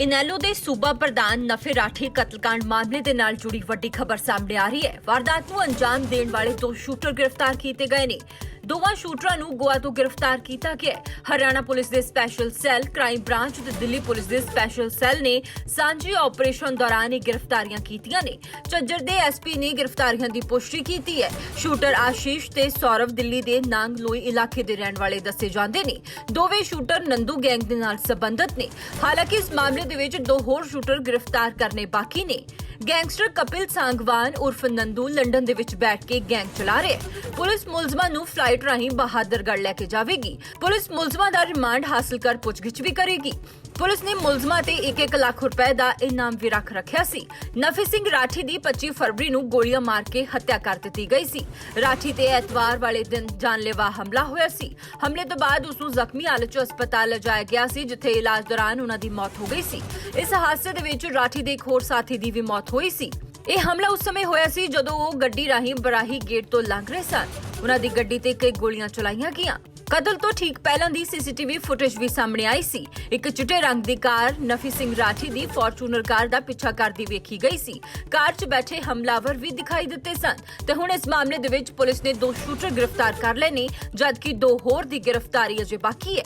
ਇਨੈਲੋ ਦੇ ਸੂਬਾ ਪ੍ਰਧਾਨ ਨਫੇ ਰਾਠੀ ਕਤਲकांड ਮਾਮਲੇ ਦੇ ਨਾਲ ਜੁੜੀ ਵੱਡੀ ਖਬਰ ਸਾਹਮਣੇ ਆ ਰਹੀ ਹੈ। ਵਾਰਦਾਤ ਨੂੰ ਅੰਜਾਮ ਦੇਣ ਵਾਲੇ ਦੋ ਸ਼ੂਟਰ ਗ੍ਰਿਫਤਾਰ ਕੀਤੇ ਗਏ ਨੇ। ਦੋਵਾਂ ਸ਼ੂਟਰਾਂ ਨੂੰ ਗੋਆ ਤੋਂ ਗ੍ਰਿਫਤਾਰ ਕੀਤਾ ਗਿਆ ਹਰਿਆਣਾ ਪੁਲਿਸ ਦੇ ਸਪੈਸ਼ਲ ਸੈੱਲ ਕ੍ਰਾਈਮ ਬ੍ਰਾਂਚ ਤੇ ਦਿੱਲੀ ਪੁਲਿਸ ਦੇ ਸਪੈਸ਼ਲ ਸੈੱਲ ਨੇ ਸਾਂਝੇ ਆਪਰੇਸ਼ਨ ਦੌਰਾਨ ਇਹ ਗ੍ਰਿਫਤਾਰੀਆਂ ਕੀਤੀਆਂ ਨੇ। ਝੱਜਰ ਦੇ ਐਸਪੀ ਨੇ ਗ੍ਰਿਫਤਾਰੀਆਂ ਦੀ ਪੁਸ਼ਟੀ ਕੀਤੀ ਹੈ। ਸ਼ੂਟਰ ਆਸ਼ੀਸ਼ ਤੇ ਸੌਰਵ ਦਿੱਲੀ ਦੇ ਨਾਂਗ ਲੋਈ ਇਲਾਕੇ ਦੇ ਰਹਿਣ ਵਾਲੇ ਦੱਸੇ ਜਾਂਦੇ ਨੇ। ਦੋਵੇਂ ਸ਼ੂਟਰ ਨੰਦੂ ਗੈਂਗ ਦੇ ਨਾਲ ਸੰਬੰਧਿਤ ਨੇ। ਹਾਲਾਂਕਿ ਇਸ ਮਾਮਲੇ ਦੇ ਵਿੱਚ ਦੋ ਹੋਰ ਸ਼ੂਟਰ ਗ੍ਰਿਫਤਾਰ ਕਰਨੇ ਬਾਕੀ ਨੇ। ਗੈਂਗਸਟਰ ਕਪਿਲ ਸਾਂਗਵਾਨ ਉਰਫ ਨੰਦੂ ਲੰਡਨ ਦੇ ਵਿੱਚ ਬੈਠ ਕੇ ਗੈਂਗ ਚਲਾ ਰਿਹਾ। ਹੈ ਪੁਲਿਸ ਮੁਲਜ਼ਮਾਂ ਨੂੰ ਫਲਾਈਟ ਰਾਹੀਂ ਬਹਾਦਰਗੜ੍ਹ ਲੈ ਕੇ ਜਾਵੇਗੀ। ਪੁਲਿਸ ਮੁਲਜ਼ਮਾਂ ਦਾ ਰਿਮਾਂਡ ਹਾਸਲ ਕਰ ਪੁੱਛਗਿੱਛ ਵੀ ਕਰੇਗੀ। ਪੁਲਿਸ ਨੇ ਮੁਲਜ਼ਮਾਂ ਤੇ 1-1 ਲੱਖ ਰੁਪਏ ਦਾ ਇਨਾਮ ਵੀ ਰੱਖ ਰੱਖਿਆ ਸੀ। ਨਫੀ ਸਿੰਘ ਰਾਠੀ ਦੀ 25 ਫਰਵਰੀ ਨੂੰ ਗੋਲੀਆਂ ਮਾਰ ਕੇ ਹੱਤਿਆ ਕਰ ਦਿੱਤੀ ਗਈ ਸੀ। ਰਾਠੀ ਤੇ ਐਤਵਾਰ ਵਾਲੇ ਦਿਨ ਜਾਨਲੇਵਾ ਹਮਲਾ ਹੋਇਆ ਸੀ। ਹਮਲੇ ਤੋਂ ਬਾਅਦ ਉਸ ਨੂੰ ਜ਼ਖਮੀ ਹਾਲਤ 'ਚ ਹਸਪਤਾਲ ਲਿਜਾਇਆ ਗਿਆ ਸੀ, ਜਿੱਥੇ ਇਲਾਜ ਦੌਰਾਨ ਉਹਨਾਂ ਦੀ ਮੌਤ ਹੋ ਗਈ ਸੀ। ਇਸ ਹਾਦਸੇ ਦੇ ਵਿੱਚ ਰਾਠੀ ਦੇ ਇੱਕ ਹੋਰ ਸਾਥੀ ਦੀ ਵੀ ਮੌਤ ਹੋਈ ਸੀ। ਇਹ ਹਮਲਾ ਉਸ ਸਮੇਂ ਹੋਇਆ ਸੀ ਜਦੋਂ ਉਹ ਗੱਡੀ ਰਾਹੀਂ ਬਰਾਹੀ ਗੇਟ ਤੋਂ ਲੰਘ ਰਹੇ ਸਨ। ਉਹਨਾਂ ਦੀ ਗੱਡੀ ਤੇ ਕਈ ਗੋਲੀਆਂ ਚਲਾਈਆਂ ਗਈਆਂ। ਕਤਲ ਤੋਂ ਠੀਕ ਪਹਿਲਾਂ ਦੀ ਸੀਸੀਟੀਵੀ ਫੁਟੇਜ ਵੀ ਸਾਹਮਣੇ ਆਈ ਸੀ। ਇੱਕ ਚਿੱਟੇ ਰੰਗ ਦੀ ਕਾਰ ਨਫੀ ਸਿੰਘ ਰਾਠੀ ਦੀ ਫੋਰਚੂਨਰ ਕਾਰ ਦਾ ਪਿੱਛਾ ਕਰਦੀ ਵੇਖੀ ਗਈ ਸੀ। ਕਾਰ 'ਚ ਬੈਠੇ ਹਮਲਾਵਰ ਵੀ ਦਿਖਾਈ ਦਿੱਤੇ ਸਨ। ਤੇ ਹੁਣ ਇਸ ਮਾਮਲੇ ਦੇ ਵਿੱਚ ਪੁਲਿਸ ਨੇ ਦੋ ਸ਼ੂਟਰ ਗ੍ਰਿਫਤਾਰ ਕਰ ਲਏ ਨੇ, ਜਦਕਿ ਦੋ ਹੋਰ ਦੀ ਗ੍ਰਿਫਤਾਰੀ ਅਜੇ ਬਾਕੀ ਹੈ।